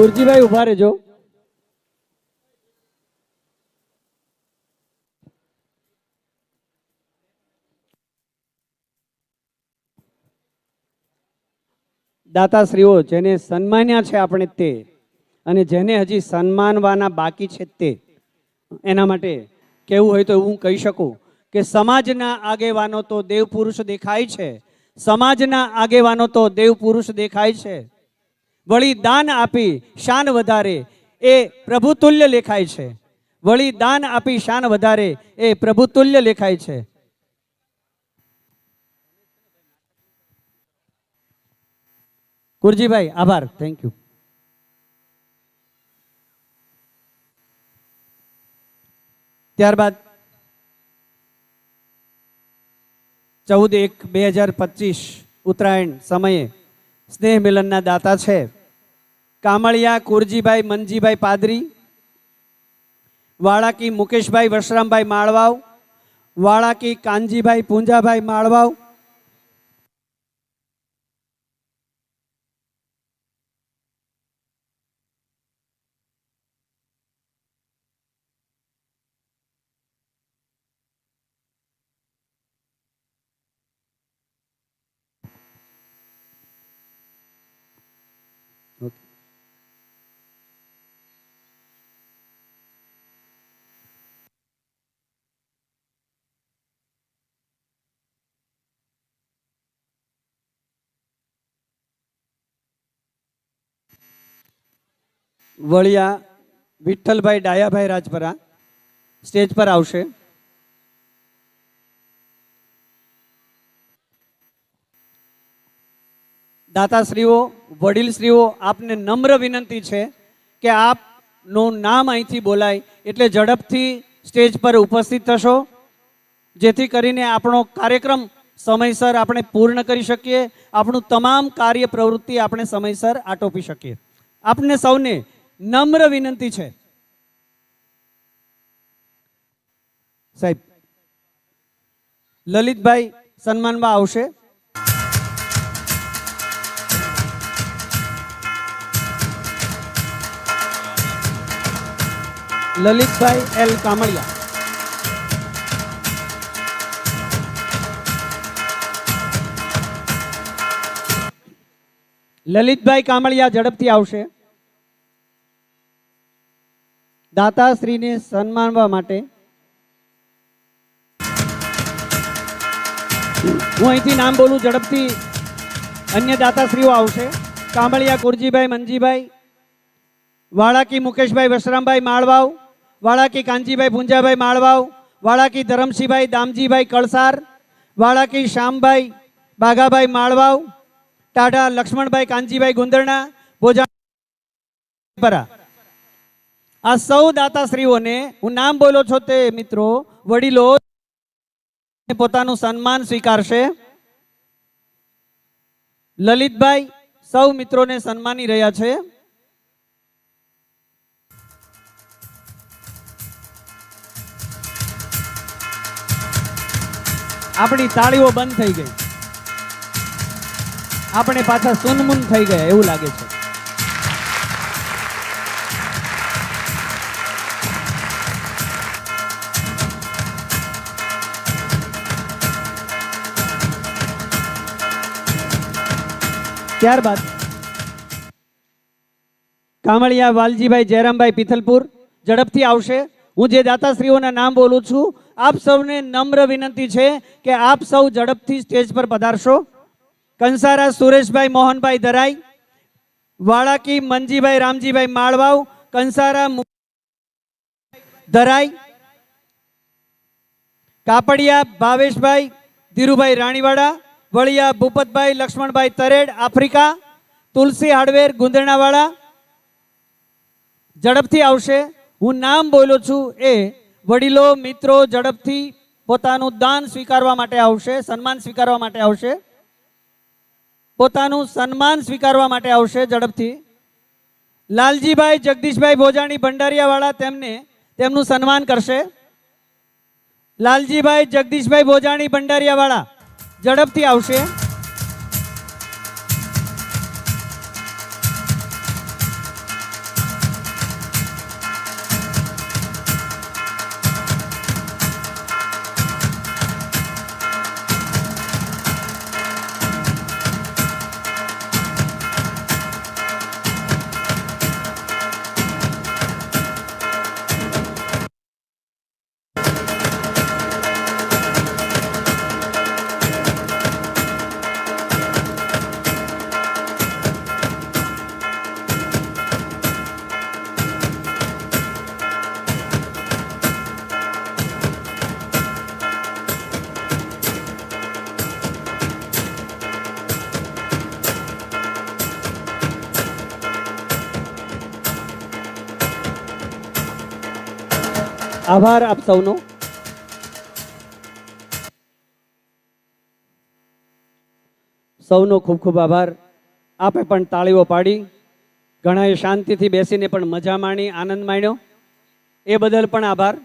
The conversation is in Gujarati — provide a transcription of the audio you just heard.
કુરજીભાઈ ઊભા રહેજો. દાતાશ્રીઓ, જેને સન્માન્યા છે આપણે તે, અને જેને હજી સન્માનવાના બાકી છે તે, એના માટે કેવું હોય તો હું કહી શકું કે સમાજના આગેવાનો તો દેવ પુરુષ દેખાય છે. સમાજના આગેવાનો તો દેવ પુરુષ દેખાય છે. વળી દાન આપી શાન વધારે એ પ્રભુતુલ્ય લેખાય છે. વળી દાન આપી શાન વધારે એ પ્રભુતુલ્ય લેખાય છે. કુરજીભાઈ આભાર. થેન્ક યુ ત્યારબાદ ચૌદ એક બે હજાર પચીસ ઉત્તરાયણ સમયે સ્નેહ મિલનના દાતા છે. કામળિયા કુરજીભાઈ મનજીભાઈ પાદરી વાળાકી મુકેશભાઈ વશરામભાઈ માળવાવ વાળાકી કાનજીભાઈ પૂંજાભાઈ માળવાવ વળિયા વિઠ્ઠલભાઈ ડાયાભાઈ રાજપરા સ્ટેજ પર આવશે. દાતાશ્રીઓ, વડીલશ્રીઓ, આપને નમ્ર વિનંતી છે કે આપનું નામ અહીંથી બોલાય એટલે ઝડપથી સ્ટેજ પર ઉપસ્થિત થશો, જેથી કરીને આપણો કાર્યક્રમ સમયસર આપણે પૂર્ણ કરી શકીએ, આપણું તમામ કાર્ય પ્રવૃત્તિ આપણે સમયસર આટોપી શકીએ. આપને સૌને નમ્ર વિનંતી છે. સાહેબ લલિતભાઈ સન્માનમાં આવશે. લલિતભાઈ એલ કામળિયા. લલિતભાઈ કામળિયા ઝડપથી આવશે. દાતાશ્રીને સન્માનવા માટે. હું અહીંથી નામ બોલું ઝડપથી. અન્ય દાતાશ્રીઓ આવશે. કાંબળિયા, કુરજીભાઈ મનજીભાઈ વાળાકી, મુકેશભાઈ વશરામભાઈ માળવાવ, વાળાકી, કાનજીભાઈ, પૂંજાભાઈ, માળવાવ, વાળાકી, ધરમસિંહભાઈ, દામજીભાઈ, કળસાર, વાળાકી શ્યામભાઈ બાઘાભાઈ, માળવાવ, ટાઢા, લક્ષ્મણભાઈ, કાનજીભાઈ, ગુંદરણા, ભોજા આ સૌ દાતાશ્રીઓને હું નામ બોલો છો તે મિત્રો, વડીલો પોતાનું સન્માન સ્વીકારશે. લલિતભાઈ સૌ મિત્રોને સન્માની રહ્યા છે. આપણી તાળીઓ બંધ થઈ ગઈ. આપણે પાછા સુનમુન થઈ ગયા એવું લાગે છે. ત્યારબાદ કામળિયા વાલજીભાઈ જયરામભાઈ પિથલપુર ઝડપથી આવશે. હું જે દાતાશ્રીઓના નામ બોલું છું, આપ સૌને નમ્ર વિનંતી છે કે આપ સૌ ઝડપથી સ્ટેજ પર પધારશો. કંસારા સુરેશભાઈ મોહનભાઈ ધરાઈ, વાળાકી મનજીભાઈ રામજીભાઈ માળવાવ, કંસારા ધરાઈ, કાપડિયા ભાવેશભાઈ ધીરુભાઈ રાણીવાડા વળિયા ભૂપતભાઈ, લક્ષ્મણભાઈ તરેડ, આફ્રિકા, તુલસી હાર્ડવેર, ગુંદરણાવાળા. ઝડપથી આવશે. હું નામ બોલું છું એ વડીલો, મિત્રો ઝડપથી પોતાનું દાન સ્વીકારવા માટે આવશે, સન્માન સ્વીકારવા માટે આવશે. પોતાનું સન્માન સ્વીકારવા માટે આવશે ઝડપથી. લાલજીભાઈ, જગદીશભાઈ ભોજાણી, ભંડારિયાવાળા તેમને તેમનું સન્માન કરશે. લાલજીભાઈ, જગદીશભાઈ ભોજાણી, ભંડારીયાવાળા. ઝડપથી આવશે. આભાર આપ સૌનો. સૌનો ખૂબ ખૂબ આભાર. આપે પણ તાળીઓ પાડી. ઘણાએ શાંતિથી બેસીને પણ મજા માણી, આનંદ માણ્યો. એ બદલ પણ આભાર.